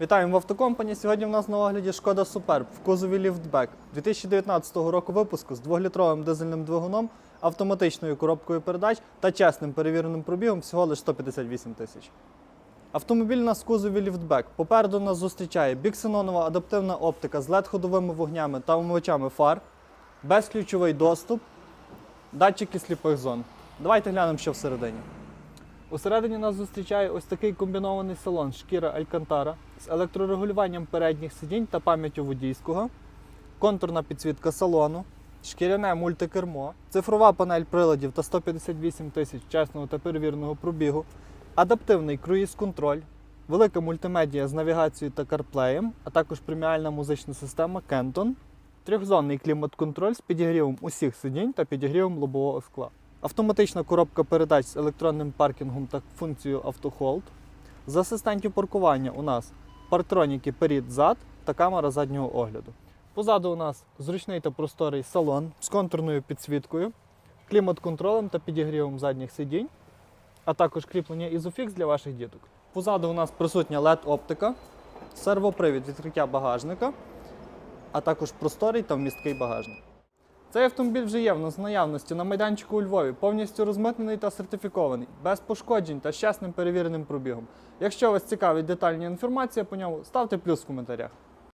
Вітаємо в автокомпані. Сьогодні в нас на огляді Шкода Superb в кузові ліфтбек 2019 року випуску з 2-літровим дизельним двигуном, автоматичною коробкою передач та чесним перевіреним пробігом всього лише 158 тисяч. Автомобіль у нас кузові ліфтбек. Попереду нас зустрічає біксенонова адаптивна оптика з LED-ходовими вогнями та умивачами фар, безключовий доступ, датчики сліпих зон. Давайте глянемо, що всередині. Усередині нас зустрічає ось такий комбінований салон шкіра Алькантара з електрорегулюванням передніх сидінь та пам'яттю водійського, контурна підсвітка салону, шкіряне мультикермо, цифрова панель приладів та 158 тисяч чесного та перевіреного пробігу, адаптивний круїз-контроль, велика мультимедія з навігацією та карплеєм, а також преміальна музична система Kenton, трьохзонний клімат-контроль з підігрівом усіх сидінь та підігрівом лобового скла. Автоматична коробка передач з електронним паркінгом та функцією автохолд. З асистентів паркування у нас партроніки перед зад та камера заднього огляду. Позаду у нас зручний та просторий салон з контурною підсвіткою, клімат-контролем та підігрівом задніх сидінь, а також кріплення ізофікс для ваших діток. Позаду у нас присутня LED-оптика, сервопривід відкриття багажника, а також просторий та вмісткий багажник. Цей автомобіль вже є в нас наявності на майданчику у Львові, повністю розмитнений та сертифікований, без пошкоджень та з чесним перевіреним пробігом. Якщо вас цікавить детальна інформація по ньому, ставте плюс в коментарях.